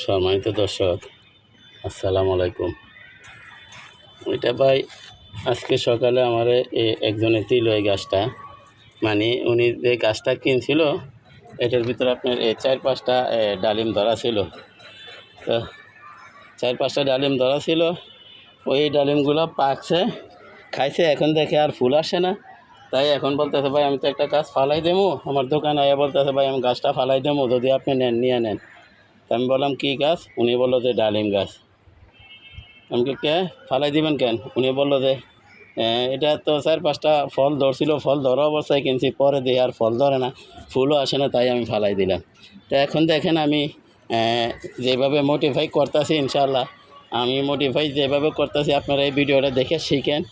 সম্মানিত দর্শক, আসসালামু আলাইকুম। ওইটা ভাই, আজকে সকালে আমার একজনে দিল এই গাছটা। মানে উনি যে গাছটা কিনছিল, এটার ভিতরে আপনার এই চার পাঁচটা ডালিম ধরা ছিল। তো চার পাঁচটা ডালিম ধরা ছিল, ওই ডালিমগুলো পাকছে, খাইছে, এখন দেখে আর ফুল আসে না। তাই এখন বলতেছে, ভাই, আমি তো একটা গাছ ফালাই দেবো, আমার দোকানে আয়া বলতেছে, ভাই, আমি গাছটা ফালাই দেবো, যদি আপনি নেন, নিয়ে নেন। আমি বললাম কী গাছ? উনি বলল যে ডালিম গাছ। আমি কি, ফালাই দিবেন কেন? উনি বলল যে এটা তো চার পাঁচটা ফল ধরছিল ফল ধরা অবস্থায় কিনছি পরে দিয়ে আর ফল ধরে না ফুলও আসে না তাই আমি ফালাই দিলাম। তো এখন দেখেন আমি যেভাবে মোটিফাই করতেছি ইনশাল্লাহ আমি মোটিফাই যেভাবে করতেছি আপনারা এই ভিডিওটা দেখে শিখেন।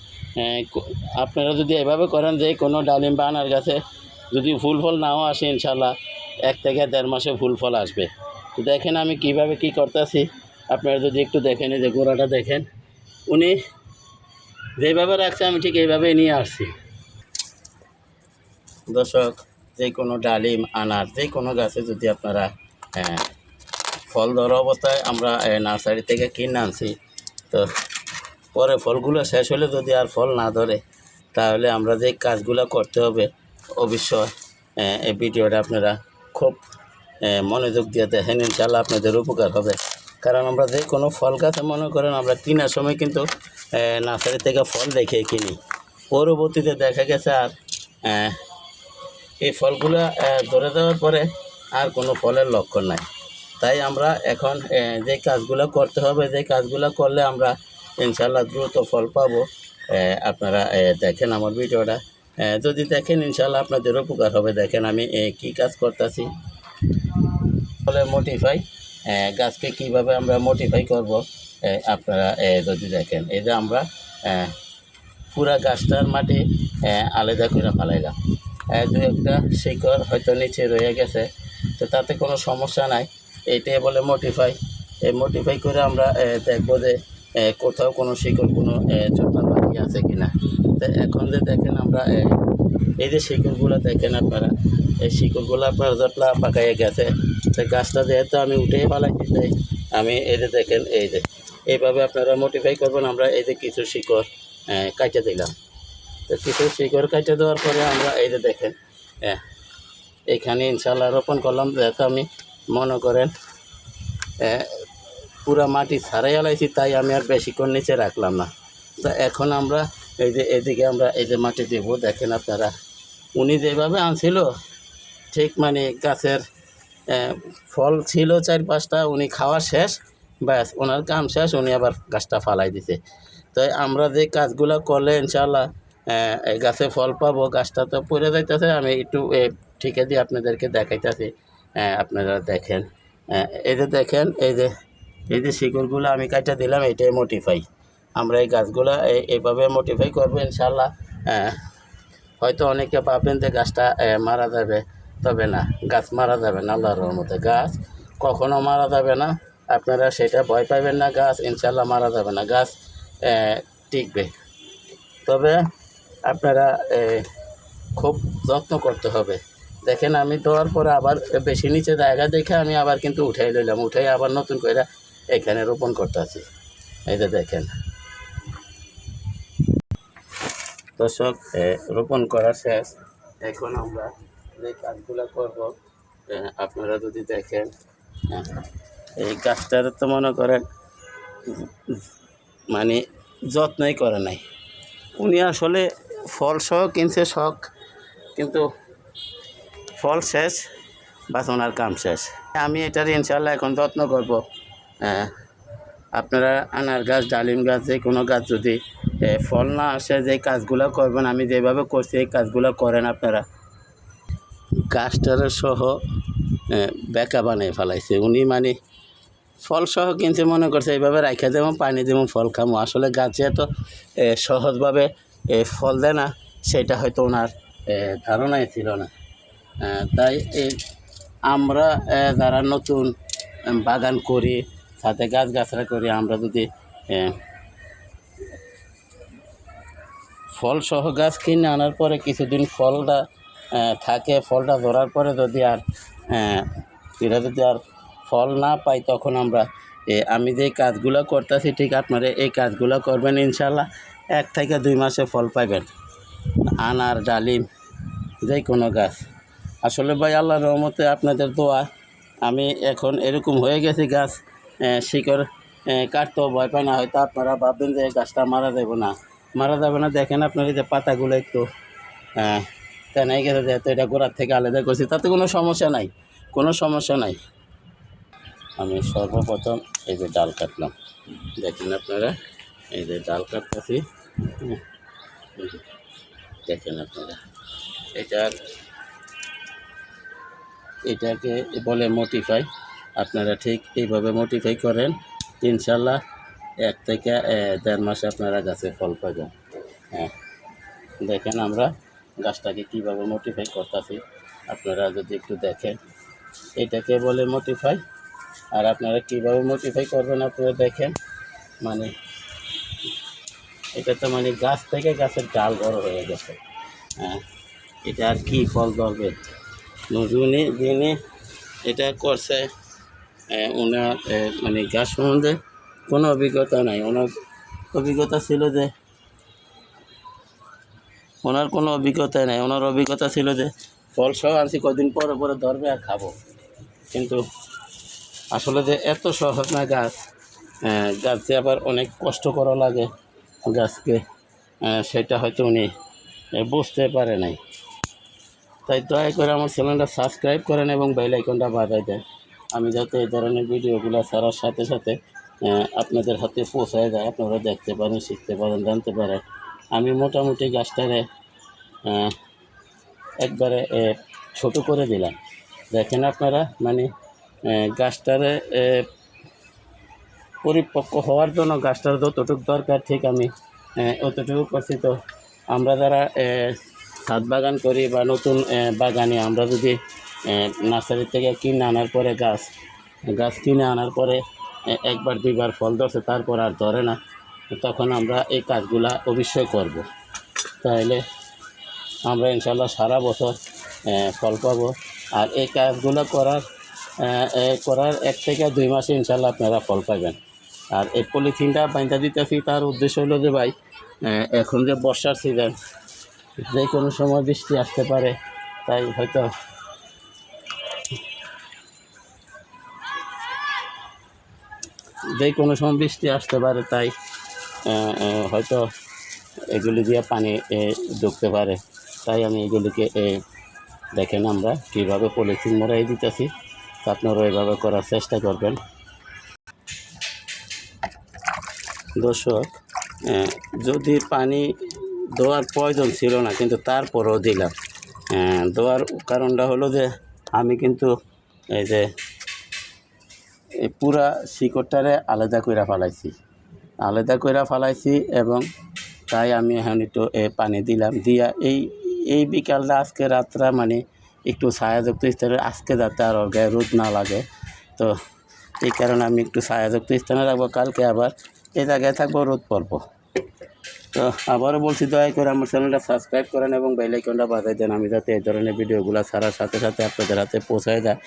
আপনারা যদি এভাবে করেন যে কোনো ডালিম বা আনার গাছে যদি ফুল ফল নাও আসে ইনশাল্লাহ এক থেকে দেড় মাসে ফুল ফল আসবে। তো দেখেন আমি কীভাবে কি করতেছি আপনারা যদি একটু দেখেন, এই যে গোড়াটা দেখেন, উনি যেভাবে রাখছে, আমি ঠিক এইভাবেই নিয়ে আসছি। দর্শক, যে কোনো ডালিম আনার, যে কোনো গাছে যদি আপনারা ফল ধরা অবস্থায় আমরা নার্সারি থেকে কিনে আনছি, তো পরে ফলগুলো শেষ হলে যদি আর ফল না ধরে, তাহলে আমরা যে কাজগুলো করতে হবে, অবশ্যই এই ভিডিওটা আপনারা খুব মনোযোগ দিয়ে দেখেন ইনশাল্লাহ আপনাদের উপকার হবে। কারণ আমরা যে কোনো ফল গাছে, মনে করেন আমরা কেনার সময় কিন্তু নার্সারি থেকে ফল দেখে কিনি। পরবর্তীতে দেখা গেছে আর এই ফলগুলো ধরে দেওয়ার পরে আর কোনো ফলের লক্ষণ নাই। তাই আমরা এখন যে কাজগুলো করতে হবে, যে কাজগুলো করলে আমরা ইনশাল্লাহ দ্রুত ফল পাবো। আপনারা দেখেন আমার ভিডিওটা। যদি দেখেন ইনশাল্লাহ আপনাদের উপকার হবে। দেখেন আমি কি কাজ করতেছি। ফলে মোটিফাই গাছকে কীভাবে আমরা মোটিফাই করব আপনারা যদি দেখেন, এই যে আমরা পুরা গাছটার মাটি আলাদা করে ফালাইলাম। দু একটা শিকড় হয়তো নিচে রয়ে গেছে, তো তাতে কোনো সমস্যা নাই। এইটাই বলে মোটিফাই এই মোটিফাই করে আমরা দেখব যে কোথাও কোনো শিকড়, কোনো বাকি আছে কিনা। তো এখন যে দেখেন আমরা এই যে শিকড়গুলো দেখেন আপনারা, এই শিকড়গুলো আপনার যতলা পাকাইয়ে গেছে তো গাছটা যেহেতু আমি উঠেই ফেলাইতে চাই আমি এই যে দেখেন, এই যে, এইভাবে আপনারা মোটিফাই করবেন, আমরা এই যে কিছু শিকড় কাটে দিলাম। তো কিছু শিকড় কাটে দেওয়ার পরে আমরা এই যে দেখেন হ্যাঁ এখানে ইনশাল্লাহ রোপণ করলাম, যেহেতু আমি মনে করেন পুরা মাটি ছাড়াই আলাইছি, তাই আমি আর বেশিক্ষণ নিচে রাখলাম না। তো এখন আমরা এই যে এদিকে আমরা এই যে মাটি দেব, দেখেন আপনারা। উনি যেভাবে আনছিল, ঠিক মানে গাছের ফল ছিল চার পাঁচটা, উনি খাওয়া শেষ, ব্যাস, ওনার কাম শেষ, উনি আবার গাছটা ফালাই দিছে। তো আমরা যে কাজগুলো করলে ইনশাল্লাহ গাছে ফল পাবো, গাছটা তো পড়ে যাইতেছে, আমি একটু ঠিকে দিয়ে আপনাদেরকে দেখাইতেছি। আপনারা দেখেন এই যে দেখেন, এই যে এই যে শিকড়গুলো আমি কাটা দিলাম, এটাই মোটিফাই আমরা এই গাছগুলো এই- এইভাবে মোটিফাই করব ইনশাল্লাহ আহ, হয়তো অনেকে ভাববেন যে গাছটা মারা যাবে। তবে না গাছ মারা যাবে না আল্লাহর রহমতে। গাছ কখনো মারা যাবে না। আপনারা সেটা ভয় পাবেন না গাছ ইনশাল্লাহ মারা যাবে না। গাছ টিকবে। তবে আপনারা খুব যত্ন করতে হবে। দেখেন আমি দেওয়ার পরে আবার বেশি নিচে জায়গা দেখে আমি আবার কিন্তু উঠাই লইলাম। উঠাই আবার নতুন করে এখানে রোপণ করতেছি। এই যে দেখেন। দর্শক রোপণ করা শেষ। এখন আমরা যে কাজগুলো করব আপনারা যদি দেখেন এই গাছটার তো মনে করেন মানে যত্নই করে নাই। উনি আসলে ফল সহ কিনছে, শখ, কিন্তু ফল শেষ বাস ওনার কাম শেষ। আমি এটার ইনশাল্লাহ এখন যত্ন করব। হ্যাঁ আপনারা আনার গাছ, ডালিম গাছ, যে কোনো গাছ যদি ফল না আসে, যে কাজগুলো করবেন, আমি যেভাবে করছি, এই কাজগুলো করেন আপনারা। গাছটার সহ বেকা বানিয়ে ফেলাইছে। উনি মানে ফল সহ কিনছে মনে করছে, এইভাবে রাখা যেমন, পানি যেমন ফল খামো। আসলে গাছে এত সহজভাবে ফল দেয় না, সেটা হয়তো ওনার ধারণাই ছিল না। তাই এই আমরা যারা নতুন বাগান করি, সাথে গাছ গাছরা করি, আমরা যদি ফল সহ গাছ কিনে আনার পরে কিছুদিন ফলটা থাকে, ফলটা ধরার পরে যদি আর এটা যদি আর ফল না পাই তখন আমরা আমি যে কাজগুলো করতেছি, ঠিক আপনারা এই কাজগুলো করবেন ইনশাল্লাহ এক থেকে দুই মাসে ফল পাইবেন আনার, ডালিম, যে কোনো গাছ। আসলে ভাই আল্লাহর রহমতে আপনাদের দোয়া, আমি এখন এরকম হয়ে গেছি গাছ শিকড় কাটতেও ভয় পায় না, হয়তো আপনারা ভাববেন যে গাছটা মারা যাবে না। মারা যাবে না। দেখেন আপনার এই যে পাতাগুলো একটু তেনাই গেছে যেহেতু এটা গোড়ার থেকে আলাদা করছি, তাতে কোনো সমস্যা নাই, কোনো সমস্যা নাই। আমি সর্বপ্রথম এই যে ডাল কাটলাম। দেখেন আপনারা, এই যে ডাল কাটতেছি। দেখেন আপনারা, এটার, এটাকে বলে মোটিফাই আপনারা ঠিক এইভাবে মোটিফাই করেন, ইনশাল্লাহ এক থেকে দেড় মাসে আপনারা গাছে ফল পাবেন। হ্যাঁ দেখেন আমরা গাছটাকে কীভাবে মোটিফাই করতেছি। আপনারা যদি একটু দেখেন, এটাকে বলে মোটিফাই আর আপনারা কীভাবে মোটিফাই করবেন আপনারা দেখেন মানে এটা তো মানে গাছ থেকে গাছের ডাল বড় হয়ে গেছে। হ্যাঁ এটা আর কি ফল ধরবে? নজরুনি যিনি এটা করছে ওনার মানে গাছ সম্বন্ধে কোনো অভিজ্ঞতা নাই। ওনার অভিজ্ঞতা ছিল যে ওনার কোনো অভিজ্ঞতা নাই। ওনার অভিজ্ঞতা ছিল যে ফল সহ আনছি কদিন পরে পরে ধরবে আর খাব। কিন্তু আসলে যে এত সহজ না গাছ আহ, গাছে আবার অনেক কষ্ট করা লাগে গাছকে সেটা হয়তো উনি বুঝতে পারে নাই। তাই দয়া করে আমার চ্যানেলটা সাবস্ক্রাইব করেন এবং বেল আইকনটা বাজায় দেন। আমি যাতে এই ধরনের ভিডিওগুলো ছাড়ার সাথে সাথে আপনাদের হাতে পৌঁছায় যায় আপনারা দেখতে পারেন, শিখতে পারেন, জানতে পারেন। আমি মোটামুটি গাছটারে একবারে ছোট করে দিলাম। দেখেন আপনারা মানে গাছটারে পরিপক্ক হওয়ার জন্য গাছটার যতটুকু দরকার, ঠিক আমি অতটুকু করছি। তো আমরা যারা ছাদ বাগান করি বা নতুন বাগানে আমরা যদি নার্সারি থেকে কিনে আনার পরে গাছ গাছ কিনে আনার পরে একবার, দুইবার ফল ধরছে, তারপর আর ধরে না। তখন আমরা এই কাজগুলা অবশ্যই করব। তাহলে আমরা ইনশাল্লাহ সারা বছর ফল পাবো। আর এই কাজগুলো করার করার এক থেকে দুই মাসে ইনশাল্লাহ আপনারা ফল পাবেন। আর এই পলিথিনটা বাইন্দা দিতেছি, তার উদ্দেশ্য হলো যে ভাই এখন যে বর্ষার সিজন যে কোনো সময় বৃষ্টি আসতে পারে, তাই হয়তো যে কোনো সময় বৃষ্টি আসতে পারে তাই হয়তো এগুলি দিয়ে পানি ঢুকতে পারে। তাই আমি এগুলিকে দেখেন আমরা কীভাবে পলিথিন মরাই দিতেছি। আপনারা এভাবে করার চেষ্টা করবেন। দর্শক যদি পানি দেওয়ার প্রয়োজন ছিল না, কিন্তু তারপরেও দিলাম। দেওয়ার কারণটা হলো যে, আমি কিন্তু এই যে এই পুরা শিকড়টারে আলাদা করে ফালাইছি। আলাদা করে ফালাইছি এবং তাই আমি এখন একটু এ, পানি দিলাম। দিয়া এই এই বিকালটা আজকে রাত্রা মানে একটু ছায়াযুক্ত স্থানে আজকে যাতে আর গায়ে রোদ না লাগে। তো এই কারণে আমি একটু ছায়াযুক্ত স্থানে রাখব কালকে আবার এই জায়গায় থাকব রোদ পড়ব। তো আবারও বলছি দয়া করে আমার চ্যানেলটা সাবস্ক্রাইব করেন এবং বেল আইকনটা বাজাই দেন। আমি যাতে এই ধরনের ভিডিওগুলো ছাড়ার সাথে সাথে আপনাদের হাতে পৌঁছায় যায়।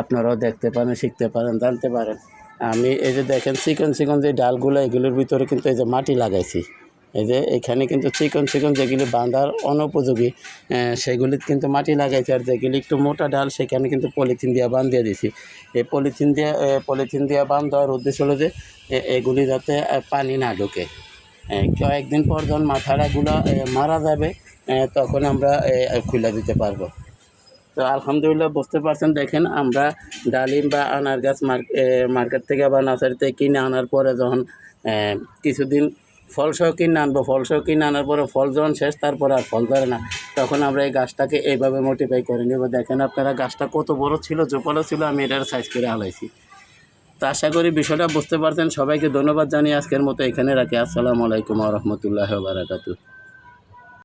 আপনারাও দেখতে পারেন, শিখতে পারেন, জানতে পারেন। আমি এই যে দেখেন চিকন চিকন যে ডালগুলো, এগুলোর ভিতরে কিন্তু এই যে মাটি লাগাইছি। এই যে এখানে কিন্তু চিকন চিকন যেগুলি বাঁধার অনুপযোগী সেগুলি কিন্তু মাটি লাগাইছি। আর যেগুলি একটু মোটা ডাল, সেখানে কিন্তু পলিথিন দিয়ে বাঁধ দিয়ে দিছি। এই পলিথিন দিয়ে পলিথিন দিয়ে বাঁধ দেওয়ার উদ্দেশ্য হলো যে এগুলি যাতে পানি না ঢোকে। কয়েকদিন পর যখন মাথাড়াগুলো মারা যাবে তখন আমরা খুলে দিতে পারব। তো আলহামদুলিল্লাহ বুঝতে পারছেন। দেখেন আমরা ডালিম বা আনার গাছ মার্কেট থেকে বা নার্সারি থেকে কিনে আনার পরে যখন কিছুদিন ফল সহ কিনে আনব, ফল সহ কিনে আনার পরে ফল যখন শেষ, তারপরে আর ফল ধরে না। তখন আমরা এই গাছটাকে এইভাবে মোটিফাই করে নেব। দেখেন আপনারা গাছটা কত বড় ছিল, জোপালো ছিল, আমি এটার সাইজ করে আলাইছি তো আশা করি বিষয়টা বুঝতে পারছেন। সবাইকে ধন্যবাদ জানিয়ে আজকের মতো এখানে রাখি। আসসালামু আলাইকুম রহমতুল্লাহ বারাকাতু